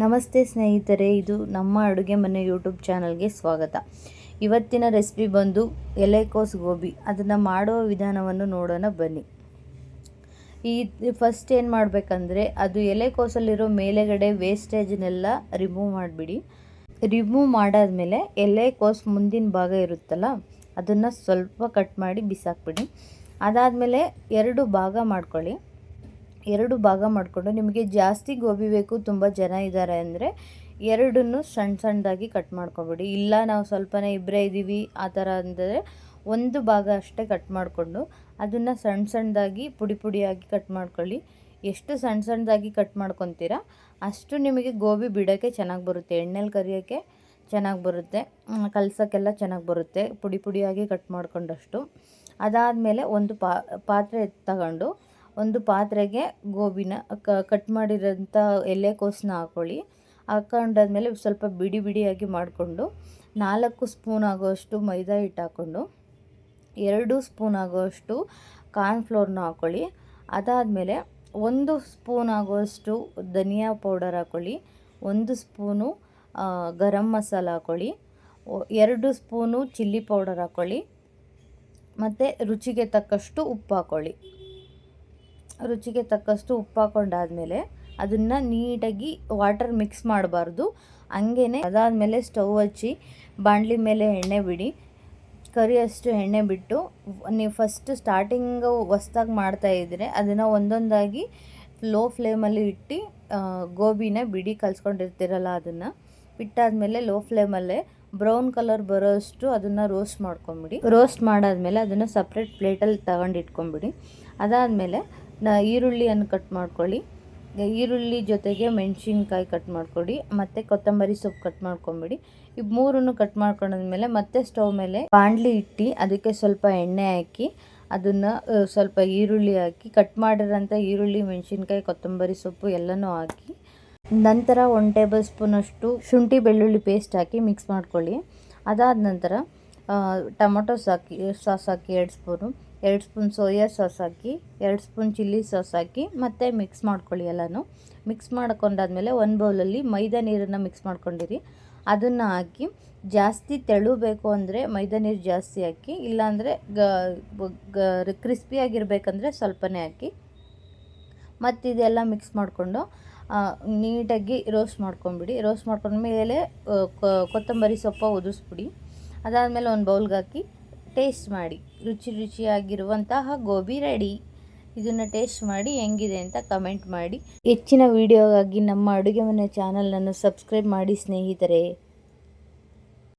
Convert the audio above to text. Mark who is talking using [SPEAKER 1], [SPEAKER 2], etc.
[SPEAKER 1] ನಮಸ್ತೆ ಸ್ನೇಹಿತರೆ, ಇದು ನಮ್ಮ ಅಡುಗೆ ಮನೆ ಯೂಟ್ಯೂಬ್ ಚಾನಲ್ಗೆ ಸ್ವಾಗತ. ಇವತ್ತಿನ ರೆಸಿಪಿ ಬಂದು ಎಲೆಕೋಸ್ ಗೋಬಿ. ಅದನ್ನು ಮಾಡುವ ವಿಧಾನವನ್ನು ನೋಡೋಣ, ಬನ್ನಿ. ಈ ಫಸ್ಟ್ ಏನು ಮಾಡಬೇಕಂದ್ರೆ, ಅದು ಎಲೆಕೋಸಲ್ಲಿರೋ ಮೇಲೆಗಡೆ ವೇಸ್ಟೇಜ್ನೆಲ್ಲ ರಿಮೂವ್ ಮಾಡಿಬಿಡಿ. ರಿಮೂವ್ ಮಾಡಾದ್ಮೇಲೆ ಎಲೆಕೋಸು ಮುಂದಿನ ಭಾಗ ಇರುತ್ತಲ್ಲ, ಅದನ್ನು ಸ್ವಲ್ಪ ಕಟ್ ಮಾಡಿ ಬಿಸಾಕ್ಬಿಡಿ. ಅದಾದಮೇಲೆ ಎರಡು ಭಾಗ ಮಾಡ್ಕೊಳ್ಳಿ. ಎರಡು ಭಾಗ ಮಾಡಿಕೊಂಡು ನಿಮಗೆ ಜಾಸ್ತಿ ಗೋಬಿ ಬೇಕು ತುಂಬ ಜನ ಇದ್ದಾರೆ ಅಂದರೆ ಎರಡನ್ನು ಸಣ್ಣ ಸಣ್ಣದಾಗಿ ಕಟ್ ಮಾಡ್ಕೊಬಿಡಿ. ಇಲ್ಲ ನಾವು ಸ್ವಲ್ಪನೇ ಇಬ್ಬರೇ ಇದ್ದೀವಿ, ಆ ಥರ ಅಂದರೆ ಒಂದು ಭಾಗ ಅಷ್ಟೇ ಕಟ್ ಮಾಡಿಕೊಂಡು ಅದನ್ನು ಸಣ್ಣ ಸಣ್ಣದಾಗಿ ಪುಡಿ ಪುಡಿಯಾಗಿ ಕಟ್ ಮಾಡ್ಕೊಳ್ಳಿ. ಎಷ್ಟು ಸಣ್ಣ ಸಣ್ಣದಾಗಿ ಕಟ್ ಮಾಡ್ಕೊತೀರಾ ಅಷ್ಟು ನಿಮಗೆ ಗೋಬಿ ಬಿಡೋಕ್ಕೆ ಚೆನ್ನಾಗಿ ಬರುತ್ತೆ, ಎಣ್ಣೆಲಿ ಕರಿಯೋಕ್ಕೆ ಚೆನ್ನಾಗಿ ಬರುತ್ತೆ ಕಲ್ಸೋಕ್ಕೆಲ್ಲ ಚೆನ್ನಾಗಿ ಬರುತ್ತೆ, ಪುಡಿ ಪುಡಿಯಾಗಿ ಕಟ್ ಮಾಡ್ಕೊಂಡಷ್ಟು. ಅದಾದಮೇಲೆ ಒಂದು ಪಾತ್ರೆ ತಗೊಂಡು ಒಂದು ಪಾತ್ರೆಗೆ ಗೋಬಿನ ಕಟ್ ಮಾಡಿರೋಂಥ ಎಲೆಕೋಸನ್ನ ಹಾಕ್ಕೊಳ್ಳಿ ಹಾಕೊಂಡಾದ್ಮೇಲೆ ಸ್ವಲ್ಪ ಬಿಡಿ ಬಿಡಿಯಾಗಿ ಮಾಡಿಕೊಂಡು ನಾಲ್ಕು ಸ್ಪೂನ್ ಆಗೋಷ್ಟು ಮೈದಾ ಹಿಟ್ಟು ಹಾಕ್ಕೊಂಡು ಎರಡು ಸ್ಪೂನ್ ಆಗೋಷ್ಟು ಕಾರ್ನ್ಫ್ಲೋರ್ನ ಹಾಕ್ಕೊಳ್ಳಿ ಅದಾದಮೇಲೆ ಒಂದು ಸ್ಪೂನ್ ಆಗೋಷ್ಟು ಧನಿಯಾ ಪೌಡರ್ ಹಾಕ್ಕೊಳ್ಳಿ ಒಂದು ಸ್ಪೂನು ಗರಂ ಮಸಾಲ ಹಾಕ್ಕೊಳ್ಳಿ ಎರಡು ಸ್ಪೂನು ಚಿಲ್ಲಿ ಪೌಡರ್ ಹಾಕ್ಕೊಳ್ಳಿ ಮತ್ತು ರುಚಿಗೆ ತಕ್ಕಷ್ಟು ಉಪ್ಪು ಹಾಕ್ಕೊಳ್ಳಿ ರುಚಿಗೆ ತಕ್ಕಷ್ಟು ಉಪ್ಪು ಹಾಕೊಂಡಾದ್ಮೇಲೆ ಅದನ್ನು ನೀಟಾಗಿ ವಾಟರ್ ಮಿಕ್ಸ್ ಮಾಡಬಾರ್ದು. ಹಂಗೇ ಅದಾದಮೇಲೆ ಸ್ಟವ್ ಹಚ್ಚಿ ಬಾಣಲಿ ಮೇಲೆ ಎಣ್ಣೆ ಬಿಡಿ. ಕರಿಯಷ್ಟು ಎಣ್ಣೆ ಬಿಟ್ಟು ನೀವು ಫಸ್ಟ್ ಸ್ಟಾರ್ಟಿಂಗು ಹೊಸ್ದಾಗಿ ಮಾಡ್ತಾಯಿದ್ರೆ ಅದನ್ನು ಒಂದೊಂದಾಗಿ ಲೋ ಫ್ಲೇಮಲ್ಲಿ ಇಟ್ಟು ಗೋಬಿನ ಬಿಡಿ ಕಲ್ಸ್ಕೊಂಡಿರ್ತೀರಲ್ಲ ಅದನ್ನು. ಬಿಟ್ಟಾದಮೇಲೆ ಲೋ ಫ್ಲೇಮಲ್ಲೇ ಬ್ರೌನ್ ಕಲರ್ ಬರೋಷ್ಟು ಅದನ್ನು ರೋಸ್ಟ್ ಮಾಡ್ಕೊಂಬಿಡಿ. ರೋಸ್ಟ್ ಮಾಡಾದಮೇಲೆ ಅದನ್ನು ಸಪ್ರೇಟ್ ಪ್ಲೇಟಲ್ಲಿ ತಗೊಂಡು ಇಟ್ಕೊಂಬಿಡಿ ಅದಾದಮೇಲೆ ನ ಈರುಳ್ಳಿಯನ್ನು ಕಟ್ ಮಾಡ್ಕೊಳ್ಳಿ. ಈರುಳ್ಳಿ ಜೊತೆಗೆ ಮೆಣಸಿನ್ಕಾಯಿ ಕಟ್ ಮಾಡ್ಕೊಡಿ ಮತ್ತು ಕೊತ್ತಂಬರಿ ಸೊಪ್ಪು ಕಟ್ ಮಾಡ್ಕೊಂಬಿಡಿ. ಈ ಮೂರನ್ನು ಕಟ್ ಮಾಡ್ಕೊಂಡಾದ್ಮೇಲೆ ಮತ್ತೆ ಸ್ಟವ್ ಮೇಲೆ ಬಾಣಲಿ ಇಟ್ಟು ಅದಕ್ಕೆ ಸ್ವಲ್ಪ ಎಣ್ಣೆ ಹಾಕಿ ಅದನ್ನು ಸ್ವಲ್ಪ ಈರುಳ್ಳಿ ಹಾಕಿ ಕಟ್ ಮಾಡಿರೋಂಥ ಈರುಳ್ಳಿ, ಮೆಣಸಿನ್ಕಾಯಿ, ಕೊತ್ತಂಬರಿ ಸೊಪ್ಪು ಎಲ್ಲನೂ ಹಾಕಿ ನಂತರ ಒನ್ ಟೇಬಲ್ ಸ್ಪೂನಷ್ಟು ಶುಂಠಿ, ಬೆಳ್ಳುಳ್ಳಿ ಪೇಸ್ಟ್ ಹಾಕಿ ಮಿಕ್ಸ್ ಮಾಡ್ಕೊಳ್ಳಿ. ಅದಾದ ನಂತರ ಟೊಮೊಟೊ ಸಾಕಿ, ಸಾಸ್ ಹಾಕಿ ಎರಡು ಸ್ಪೂನು ಎರಡು ಸ್ಪೂನ್ ಸೋಯಾ ಸಾಸ್ ಹಾಕಿ, ಎರಡು ಸ್ಪೂನ್ ಚಿಲ್ಲಿ ಸಾಸ್ ಹಾಕಿ, ಮತ್ತು ಮಿಕ್ಸ್ ಮಾಡ್ಕೊಳ್ಳಿ ಎಲ್ಲನೂ. ಮಿಕ್ಸ್ ಮಾಡ್ಕೊಂಡಾದ್ಮೇಲೆ ಒಂದು ಬೌಲಲ್ಲಿ ಮೈದಾ ನೀರನ್ನು ಮಿಕ್ಸ್ ಮಾಡ್ಕೊಂಡಿರಿ. ಅದನ್ನು ಹಾಕಿ ಜಾಸ್ತಿ ತೆಳು ಬೇಕು ಅಂದರೆ ಮೈದಾ ನೀರು ಜಾಸ್ತಿ ಹಾಕಿ, ಇಲ್ಲಾಂದರೆ ಗ ಕ್ರಿಸ್ಪಿಯಾಗಿರ್ಬೇಕಂದ್ರೆ ಸ್ವಲ್ಪನೇ ಹಾಕಿ. ಮತ್ತು ಇದೆಲ್ಲ ಮಿಕ್ಸ್ ಮಾಡಿಕೊಂಡು ನೀಟಾಗಿ ರೋಸ್ಟ್ ಮಾಡ್ಕೊಂಬಿಡಿ. ರೋಸ್ಟ್ ಮಾಡ್ಕೊಂಡ್ಮೇಲೆ ಕೊತ್ತಂಬರಿ ಸೊಪ್ಪು ಉದಿಸ್ಬಿಡಿ ಅದಾದಮೇಲೆ ಒಂದು ಬೌಲ್ಗೆ ಹಾಕಿ ಟೇಸ್ಟ್ ಮಾಡಿ, ರುಚಿ ರುಚಿಯಾಗಿರುವಂತಹ ಗೋಬಿ ರೆಡಿ ಇದನ್ನು ಟೇಸ್ಟ್ ಮಾಡಿ ಹೆಂಗಿದೆ ಅಂತ ಕಮೆಂಟ್ ಮಾಡಿ. ಹೆಚ್ಚಿನ ವಿಡಿಯೋಗಾಗಿ ನಮ್ಮ ಅಡುಗೆ ಮನೆ ಚಾನಲನ್ನು ಸಬ್ಸ್ಕ್ರೈಬ್ ಮಾಡಿ ಸ್ನೇಹಿತರೆ.